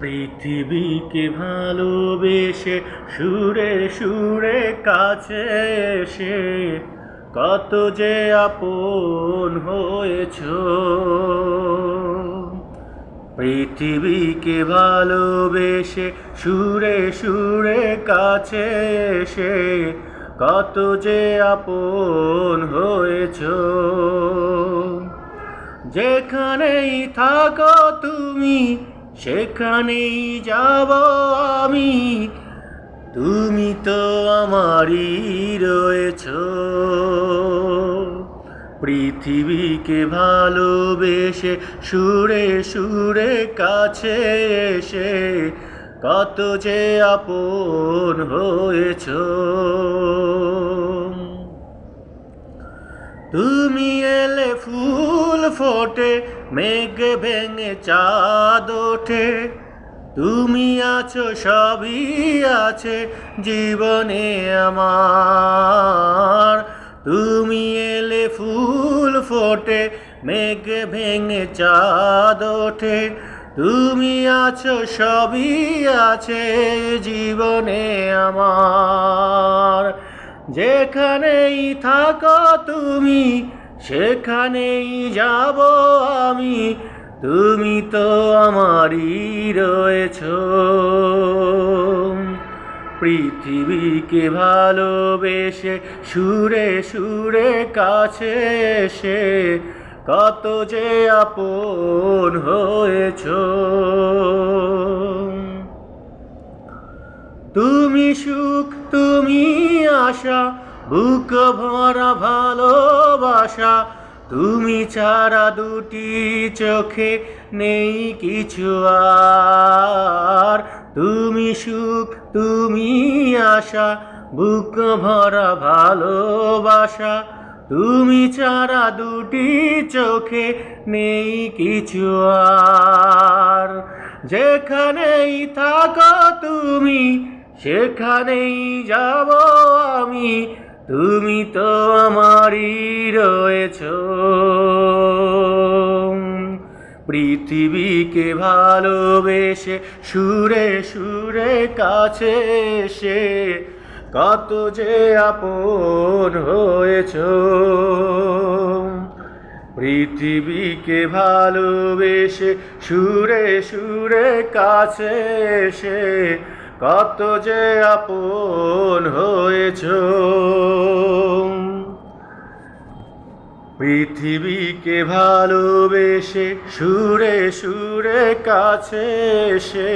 পৃথিবীকে ভালোবেসে সুরে সুরে কাছে এসে কত যে আপন হয়েছ। পৃথিবীকে ভালোবেসে সুরে সুরে কাছে এসে কত যে আপন হয়েছ। যেখানেই থাকো তুমি সেখানেই যাব আমি। তুমি তো আমারই রয়েছ। পৃথিবীকে ভালোবেসে সুরে সুরে কাছে এসে কত যে আপন হয়েছ। তুমি এলে ফুল ফোটে মেঘ ভেঙে চাঁদ ওঠে। তুমি আছো, সবই আছে জীবনে আমার। তুমি এলে ফুল ফোটে, মেঘ ভেঙে চাঁদ ওঠে। তুমি আছো, সবই আছে জীবনে আমার। যেখানেই থাকো তুমি সেখানেই যাব আমি। তুমি তো আমারই রয়েছ। পৃথিবীকে ভালোবেসে সুরে সুরে কাছে এসে কত যে আপন হয়েছ। তুমি সুখ, তুমি আশা বুক ভরা ভালোবাসা, তুমি ছাড়া দুটি চোখে নেই কিছু আর। তুমি সুখ, তুমি আশা, বুক ভরা ভালোবাসা, তুমি ছাড়া দুটি চোখে নেই কিছু আর। যেখানেই থাকো তুমি, সেখানেই যাব আমি। তুমি তো আমারই রয়েছ। পৃথিবীকে ভালোবেসে সুরে সুরে কাছে এসে কত যে আপন হয়েছ। পৃথিবীকে ভালোবেসে সুরে সুরে কাছে এসে কত যে আপন হয়েছ। পৃথিবীকে ভালোবেসে সুরে সুরে কাছে এসে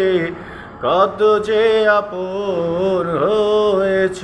কত যে আপন হয়েছ।